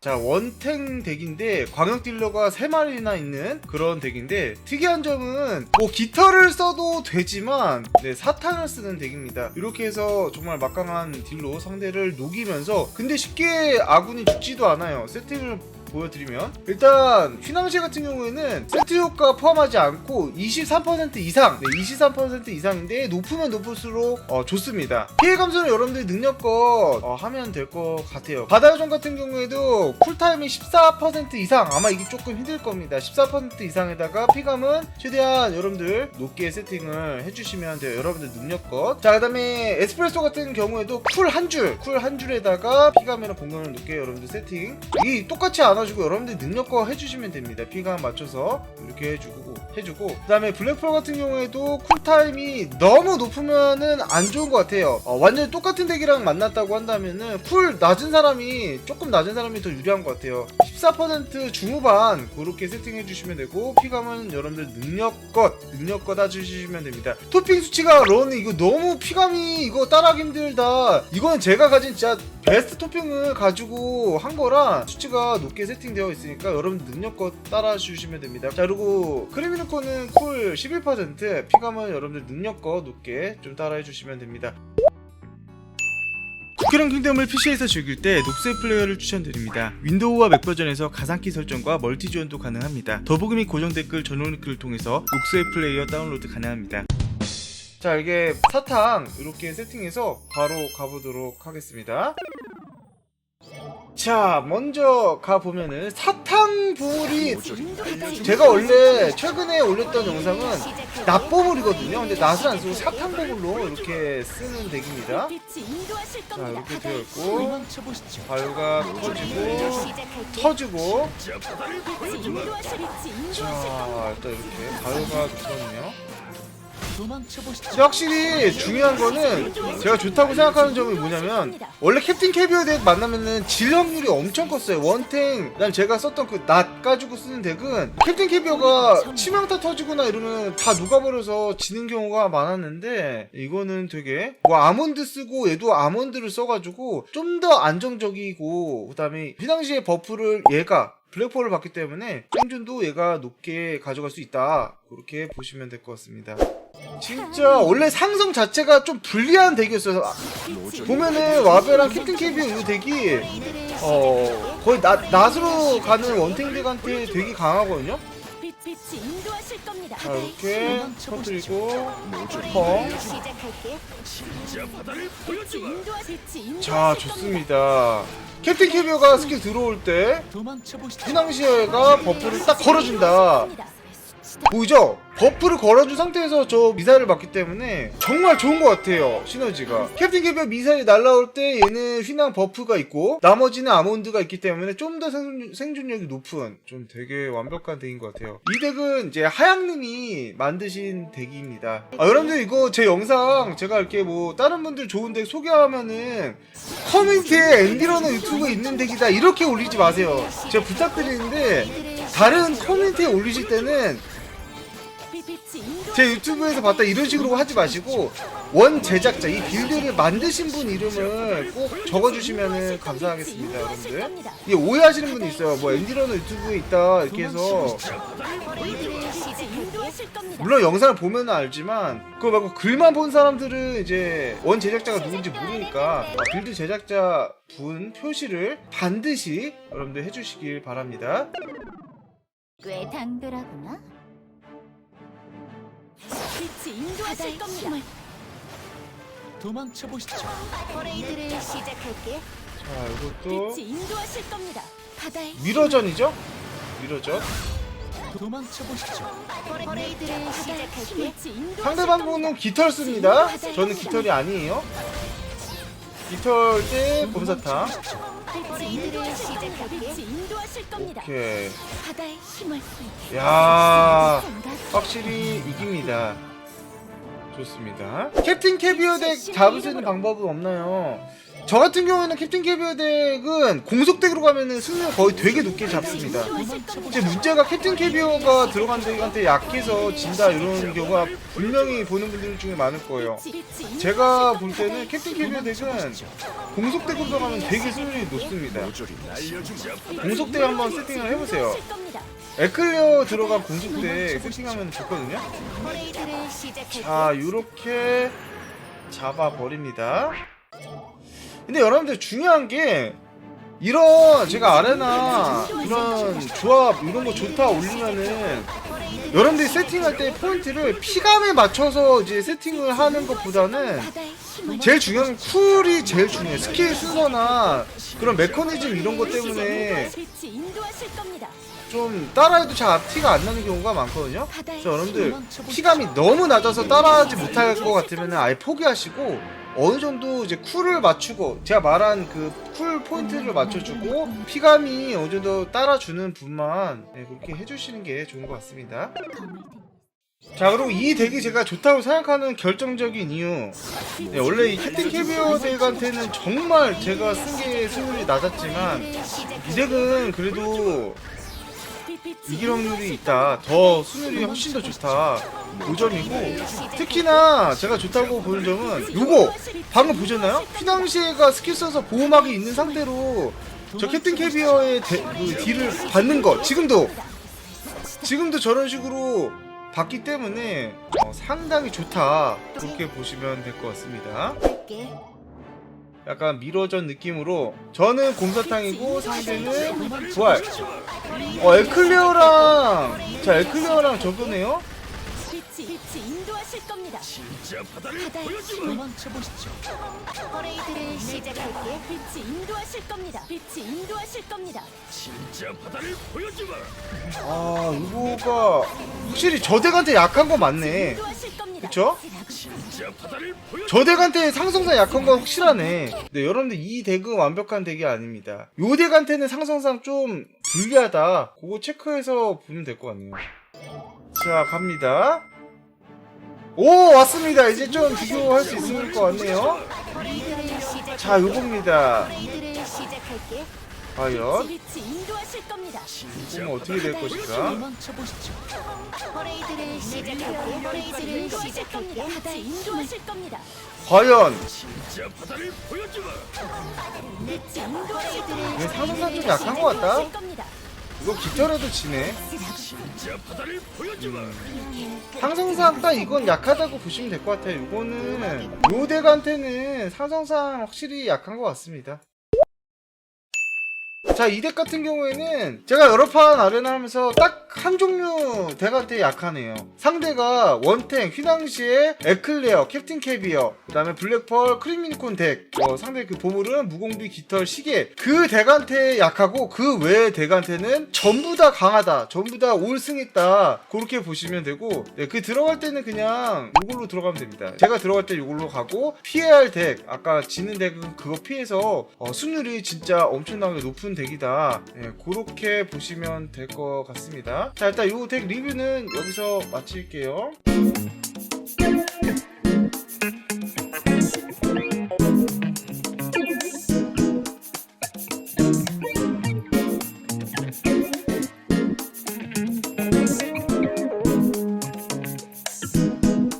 자 원탱 덱인데 광역 딜러가 3마리나 있는 그런 덱인데 특이한 점은 뭐 깃털을 써도 되지만 네, 사탄을 쓰는 덱입니다. 이렇게 해서 정말 막강한 딜로 상대를 녹이면서 근데 쉽게 아군이 죽지도 않아요. 세팅을 보여드리면 일단 휘낭시 같은 경우에는 세트 효과 포함하지 않고 23% 이상 네, 23% 이상인데 높으면 높을수록 어, 좋습니다. 피해 감소는 여러분들이 능력껏 어, 하면 될 것 같아요. 바다요정 같은 경우에도 쿨타임이 14% 이상 아마 이게 조금 힘들 겁니다. 14% 이상에다가 피감은 최대한 여러분들 높게 세팅을 해주시면 돼요. 여러분들 능력껏. 자그 다음에 에스프레소 같은 경우에도 쿨 한 줄 쿨 한 줄에다가 피감이나 공간을 높게 여러분들 세팅. 이 똑같이 안 아주고 여러분들 능력껏 해주시면 됩니다. 피감 맞춰서 이렇게 해주고 해주고. 그 다음에 블랙펄 같은 경우에도 쿨타임이 너무 높으면은 안 좋은 것 같아요. 어, 완전히 똑같은 덱이랑 만났다고 한다면은 쿨 낮은 사람이 조금 낮은 사람이 더 유리한 것 같아요. 14% 중후반 그렇게 세팅해 주시면 되고 피감은 여러분들 능력껏 능력껏 해주시면 됩니다. 토핑 수치가 런 이거 너무 피감이 이거 따라하기 힘들다. 이거는 제가 가진 진짜 베스트 토핑을 가지고 한 거라 수치가 높게 세팅되어 있으니까 여러분 능력껏 따라 주시면 됩니다 자 그리고 크리미노코는 쿨11% 피감은 여러분들 능력껏 높게 좀 따라해 주시면 됩니다 쿠키런 킹덤을 PC에서 즐길 때 녹색 플레이어를 추천드립니다. 윈도우와 맥 버전에서 가상키 설정과 멀티 지원도 가능합니다. 더보기 및 고정 댓글 전용 링크를 통해서 녹색 플레이어 다운로드 가능합니다. 자 이게 사탕 이렇게 세팅해서 바로 가보도록 하겠습니다. 자 먼저 가보면은 사탕 부울이 제가 원래 최근에 올렸던 영상은 납보물이거든요. 근데 낫을 안 쓰고 사탕 보물로 이렇게 쓰는 덱입니다. 자 이렇게 되어 있고 도망쳐보시죠. 바위가 터지고 터지고 자 일단 이렇게 바위가 터졌네요. 확실히 중요한 거는 제가 좋다고 생각하는 점이 뭐냐면 원래 캡틴 캐비어 덱 만나면은 질 확률이 엄청 컸어요. 원탱 그다음 제가 썼던 그 낫 가지고 쓰는 덱은 캡틴 캐비어가 치명타 터지거나 이러면 다 녹아버려서 지는 경우가 많았는데 이거는 되게 뭐 아몬드 쓰고 얘도 아몬드를 써가지고 좀 더 안정적이고 그 다음에 그 당시에 버프를 얘가 블랙홀을 받기 때문에 생존도 얘가 높게 가져갈 수 있다 그렇게 보시면 될 것 같습니다 진짜 원래 상성 자체가 좀 불리한 덱이었어요. 아, 보면은 와베랑 캡틴 캐비어 이 덱이 어 거의 나, 낫으로 가는 원탱 덱한테 되게 강하거든요. 자 이렇게 터뜨리고 펑. 자 좋습니다. 캡틴 캐비어가 스킬 들어올 때 도망쳐보시죠. 휘낭시에가 버프를 딱 걸어준다. 보이죠? 버프를 걸어준 상태에서 저 미사일을 맞기 때문에 정말 좋은 것 같아요 시너지가. 캡틴 캐비어 미사일이 날라올 때 얘는 휘낭 버프가 있고 나머지는 아몬드가 있기 때문에 좀더 생존, 생존력이 높은 좀 되게 완벽한 덱인 것 같아요. 이 덱은 이제 하양님이 만드신 덱입니다. 아, 여러분들 이거 제 영상 제가 이렇게 뭐 다른 분들 좋은 덱 소개하면은 커뮤니티에 앤디러너 유튜브에 있는 덱이다 이렇게 올리지 마세요. 제가 부탁드리는데 다른 커뮤니티에 올리실 때는 제 유튜브에서 봤다 이런 식으로 하지 마시고 원 제작자 이 빌드를 만드신 분 이름을 꼭 적어주시면 감사하겠습니다 여러분들. 이게 오해하시는 분이 있어요. 뭐 앤디러너 유튜브에 있다 이렇게 해서. 물론 영상을 보면 알지만 그거 말고 글만 본 사람들은 이제 원 제작자가 누군지 모르니까 아, 빌드 제작자 분 표시를 반드시 여러분들 해주시길 바랍니다. 꽤 당돌하구나. 인도하실 겁니다. 도망쳐 보시죠. 퍼레이드를 시작할게. 자 이것도 빛이 인도하실 겁니다. 바다의 미러전이죠? 미러전 도망쳐 보시죠. 퍼레이드를 시작할게. 빛이 인도하실 상대방 분은 깃털 씁니다. 저는 깃털이 아니에요. 깃털 대 곰사탕. 퍼 레이드를 시작할게. 빛이 인도하실 겁니다. 오케이. 바다의 힘을 야 확실히 이깁니다. 좋습니다. 캡틴 캐비어 덱 잡을 수 있는 방법은 없나요? 저 같은 경우에는 캡틴 캐비어 덱은 공속 덱으로 가면은 승률 거의 되게 높게 잡습니다. 이제 문제가 캡틴 캐비어가 들어간 덱한테 약해서 진다 이런 경우가 분명히 보는 분들 중에 많을 거예요. 제가 볼 때는 캡틴 캐비어 덱은 공속 덱으로 들어가면 되게 승률이 높습니다 공속 덱 한번 세팅을 해보세요. 에클레어 들어간 공속 덱 세팅하면 좋거든요. 자 요렇게 잡아버립니다 근데 여러분들 중요한 게 이런 제가 아레나 이런 조합 이런 거 좋다 올리면은 여러분들이 세팅할 때 포인트를 피감에 맞춰서 이제 세팅을 하는 것보다는 제일 중요한 건 쿨이 제일 중요해요 스킬 순서나 그런 메커니즘 이런 것 때문에. 좀 따라해도 잘 티가 안 나는 경우가 많거든요 그래서 여러분들 피감이 너무 낮아서 따라하지 못할 것 같으면 아예 포기하시고 어느 정도 이제 쿨을 맞추고 제가 말한 그 쿨 포인트를 맞춰주고 피감이 어느 정도 따라주는 분만 네, 그렇게 해주시는 게 좋은 것 같습니다. 자 그리고 이 덱이 제가 좋다고 생각하는 결정적인 이유 네, 원래 이 캡틴 캐비어 덱한테는 정말 제가 쓴 게 승률이 낮았지만 이 덱은 그래도 확률이 있다. 더 수율이 훨씬 더 좋다. 5점이고 특히나 제가 좋다고 보는 점은 요거 방금 보셨나요? 휘낭시에가 스킬 써서 보호막이 있는 상태로 저 캡틴 캐비어의 대, 그 딜을 받는 거 지금도 지금도 저런 식으로 받기 때문에 어, 상당히 좋다 그렇게 보시면 될 것 같습니다. 약간 미러전 느낌으로 저는 곰사탕이고 상대는 부활. 어 에클레어랑 자 에클레어랑 저거네요 빛이 빛이 인도하실 겁니다. 바다의 힘을 도망쳐 보시죠. 퍼레이드를 시작할게. 빛이 인도하실 겁니다. 빛이 인도하실 겁니다. 아 이거가 확실히 저 덱한테 약한 거 맞네 인도하실 겁니다. 그쵸? 저 덱한테 상성상 약한 건 확실하네 네 여러분들 이 덱은 완벽한 덱이 아닙니다 요 덱한테는 상성상 좀 불리하다 그거 체크해서 보면 될 것 같네요 자 갑니다 오 왔습니다 이제 좀 비교할 수 있을 것 같네요. 자 요겁니다. 과연. 이건 어떻게 될 것인가. 과연. 이게 상성상 좀 약한 것 같다. 이거 기절해도 지네 상성상 딱 이건 약하다고 보시면 될 것 같아요. 이거는 요 덱한테는 상성상 확실히 약한 것 같습니다. 자, 이 덱 같은 경우에는 제가 여러 판 아레나 하면서 딱 한 종류 덱한테 약하네요. 상대가 원탱, 휘낭시에, 에클레어, 캡틴 캐비어, 그 다음에 블랙펄, 크리미니콘 덱, 어, 상대 그 보물은 무공비, 깃털, 시계. 그 덱한테 약하고 그 외의 덱한테는 전부 다 강하다. 전부 다 올승했다. 그렇게 보시면 되고, 네, 그 들어갈 때는 그냥 이걸로 들어가면 됩니다. 제가 들어갈 때 이걸로 가고, 피해야 할 덱, 아까 지는 덱은 그거 피해서 어, 승률이 진짜 엄청나게 높은 덱 이다. 네, 그렇게 보시면 될 것 같습니다. 자, 일단 이 덱 리뷰는 여기서 마칠게요.